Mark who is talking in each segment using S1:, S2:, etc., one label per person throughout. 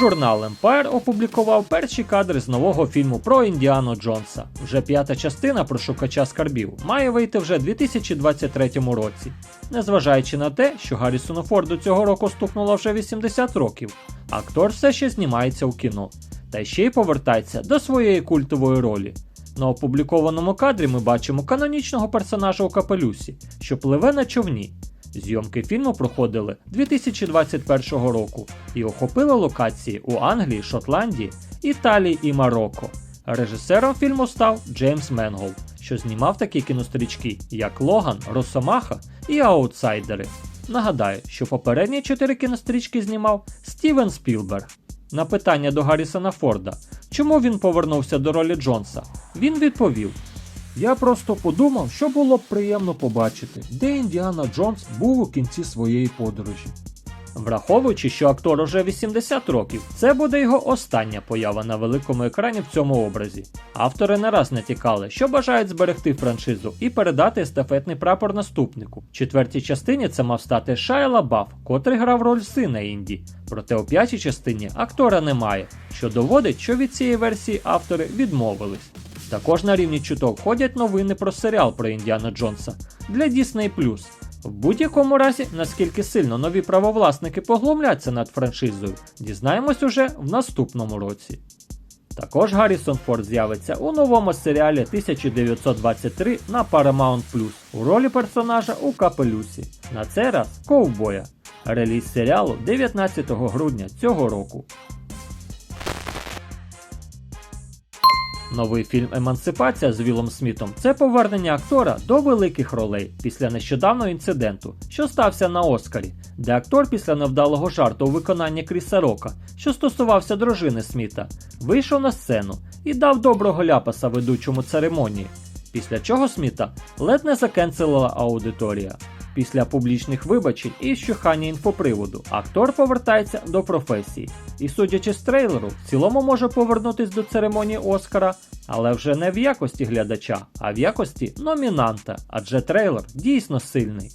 S1: Журнал Empire опублікував перші кадри з нового фільму про Індіану Джонса. Вже п'ята частина про шукача скарбів має вийти вже 2023 році. Незважаючи на те, що Гаррісону Форду цього року стукнуло вже 80 років, актор все ще знімається у кіно, та ще й повертається до своєї культової ролі. На опублікованому кадрі ми бачимо канонічного персонажа у капелюсі, що пливе на човні. Зйомки фільму проходили 2021 року і охопили локації у Англії, Шотландії, Італії і Марокко. Режисером фільму став Джеймс Менгол, що знімав такі кінострічки, як Логан, Росомаха і Аутсайдери. Нагадаю, що попередні чотири кінострічки знімав Стівен Спілберг. На питання до Гаррісона Форда, чому він повернувся до ролі Джонса, він відповів:
S2: Я просто подумав, що було б приємно побачити, де Індіана Джонс був у кінці своєї подорожі.
S1: Враховуючи, що актор уже 80 років, це буде його остання поява на великому екрані в цьому образі. Автори не раз натякали, що бажають зберегти франшизу і передати естафетний прапор наступнику. В четвертій частині це мав стати Шайа Лабаф, котрий грав роль сина Інді. Проте у п'ятій частині актора немає, що доводить, що від цієї версії автори відмовились. Також на рівні чуток ходять новини про серіал про Індіана Джонса для Disney+. В будь-якому разі, наскільки сильно нові правовласники поглумляться над франшизою, дізнаємось уже в наступному році. Також Гаррісон Форд з'явиться у новому серіалі 1923 на Paramount Plus у ролі персонажа у капелюсі. На цей раз ковбоя. Реліз серіалу 19 грудня цього року. Новий фільм Емансипація з Вілом Смітом це повернення актора до великих ролей після нещодавнього інциденту, що стався на Оскарі, де актор після невдалого жарту у виконанні Кріса Рока, що стосувався дружини Сміта, вийшов на сцену і дав доброго ляпаса ведучому церемонії, після чого Сміта ледь не закенселила аудиторія. Після публічних вибачень і щухання інфоприводу актор повертається до професії. І судячи з трейлеру, в цілому може повернутись до церемонії Оскара, але вже не в якості глядача, а в якості номінанта, адже трейлер дійсно сильний.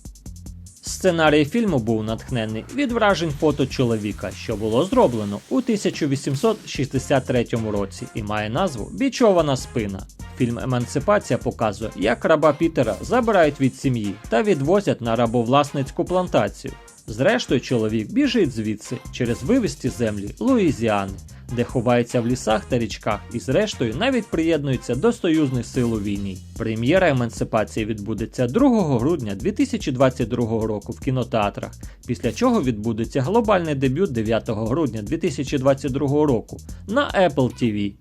S1: Сценарій фільму був натхнений від вражень фото чоловіка, що було зроблено у 1863 році і має назву Бічована спина. Фільм Емансипація показує, як раба Пітера забирають від сім'ї та відвозять на рабовласницьку плантацію. Зрештою, чоловік біжить звідси через вивісті землі Луїзіани, де ховається в лісах та річках, і зрештою навіть приєднується до союзних сил у війні. Прем'єра емансипації відбудеться 2 грудня 2022 року в кінотеатрах, після чого відбудеться глобальний дебют 9 грудня 2022 року на Apple TV.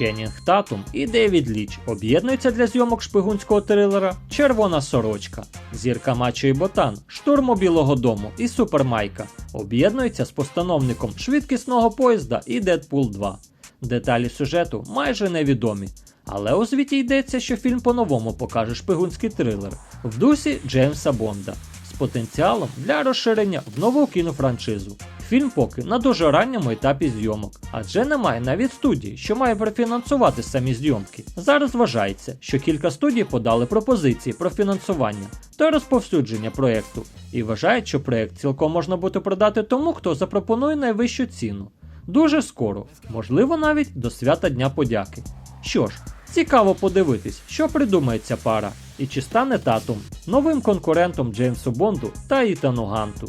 S1: Ченнінг Татум і Девід Ліч об'єднуються для зйомок шпигунського трилера Червона сорочка. Зірка Мачо і Ботан, Штурму Білого Дому і Супермайка об'єднуються з постановником швидкісного поїзда і Дедпул 2. Деталі сюжету майже невідомі. Але у звіті йдеться, що фільм по-новому покаже шпигунський трилер в дусі Джеймса Бонда потенціалом для розширення в нову кінофраншизу. Фільм поки на дуже ранньому етапі зйомок, адже немає навіть студії, що має профінансувати самі зйомки. Зараз вважається, що кілька студій подали пропозиції про фінансування та розповсюдження проєкту, і вважають, що проєкт цілком можна буде продати тому, хто запропонує найвищу ціну. Дуже скоро, можливо, навіть до свята Дня подяки. Що ж, цікаво подивитись, що придумає ця пара, і чи стане татом новим конкурентом Джеймсу Бонду та Ітану Ганту.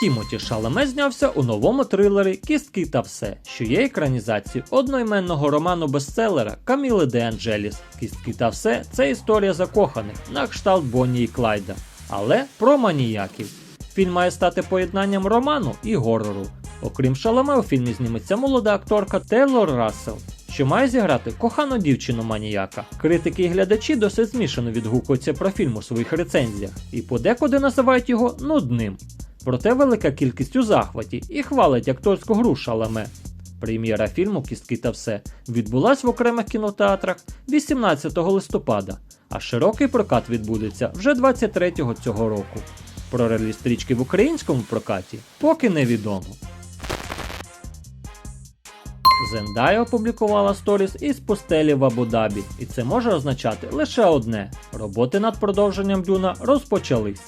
S1: Тімоті Шалеме знявся у новому трилері Кістки та все, що є екранізацією одноіменного роману бестселера Каміли Де Анджеліс. Кістки та все це історія закоханих на кшталт Бонні і Клайда, але про маніяків. Фільм має стати поєднанням роману і горору. Окрім Шалеме, у фільмі зніметься молода акторка Тейлор Рассел, що має зіграти кохану дівчину маніяка. Критики і глядачі досить змішано відгукуються про фільм у своїх рецензіях і подекуди називають його нудним. Проте велика кількість у захваті і хвалить акторську гру Шалеме. Прем'єра фільму Кістки та все відбулась в окремих кінотеатрах 18 листопада, а широкий прокат відбудеться вже 23-го цього року. Про реліз стрічки в українському прокаті поки невідомо. Зендая опублікувала сторіс із пустелі в Абу-Дабі, і це може означати лише одне: роботи над продовженням Дюна розпочались.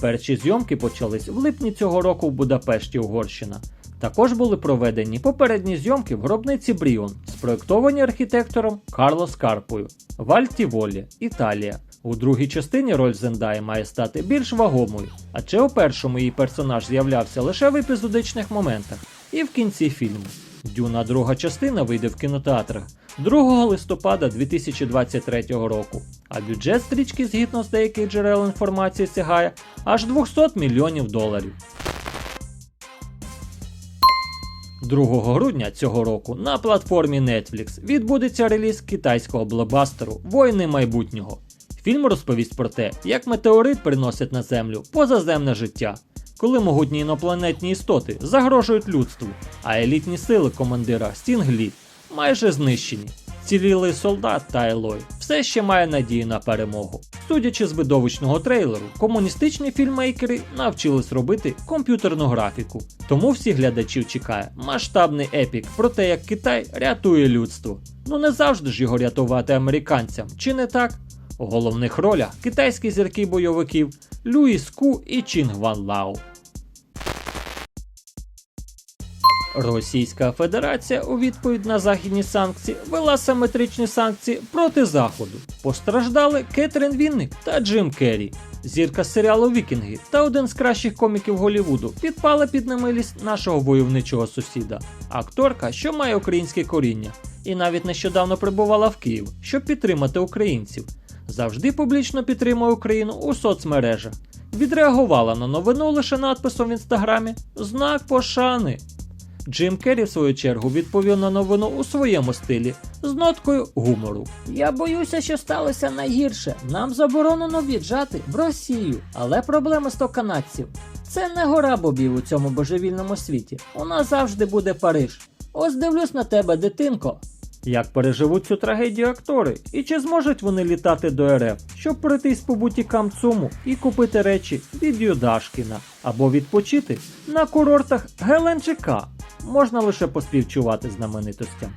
S1: Перші зйомки почались в липні цього року в Будапешті, Угорщина. Також були проведені попередні зйомки в гробниці Бріон, спроєктовані архітектором Карло Скарпою в Альтіволі, Італія. У другій частині роль Зендаї має стати більш вагомою, адже у першому її персонаж з'являвся лише в епізодичних моментах і в кінці фільму. Дюна друга частина вийде в кінотеатрах 2 листопада 2023 року, а бюджет стрічки згідно з деяких джерел інформації сягає аж 200 мільйонів доларів. 2 грудня цього року на платформі Netflix відбудеться реліз китайського блокбастеру Воїни майбутнього. Фільм розповість про те, як метеорит приносить на землю позаземне життя, коли могутні інопланетні істоти загрожують людству, а елітні сили командира Стінглі майже знищені. Цілілий солдат та Елой все ще має надію на перемогу. Судячи з видовищного трейлеру, комуністичні фільмейкери навчились робити комп'ютерну графіку. Тому всіх глядачів чекає масштабний епік про те, як Китай рятує людство. Ну не завжди ж його рятувати американцям, чи не так? У головних ролях китайські зірки бойовиків Люїс Ку і Чінг Ван Лао. Російська Федерація у відповідь на західні санкції вела симетричні санкції проти Заходу. Постраждали Кетрін Вінник та Джим Керрі. Зірка з серіалу Вікінги та один з кращих коміків Голлівуду підпала під немилість нашого войовничого сусіда, акторка, що має українське коріння, і навіть нещодавно прибувала в Київ, щоб підтримати українців. Завжди публічно підтримує Україну у соцмережах. Відреагувала на новину лише надписом в інстаграмі Знак пошани. Джим Керрі, в свою чергу, відповів на новину у своєму стилі з ноткою гумору. Я боюся, що сталося найгірше. Нам заборонено в'їжджати в Росію. Але проблема з то канадців. Це не гора бобів у цьому божевільному світі. У нас завжди буде Париж. Ось дивлюсь на тебе, дитинко. Як переживуть цю трагедію актори, і чи зможуть вони літати до РФ, щоб пройтись по бутікам ЦУМу і купити речі від Юдашкіна або відпочити на курортах Геленджика? Можна лише поспівчувати знаменитостям.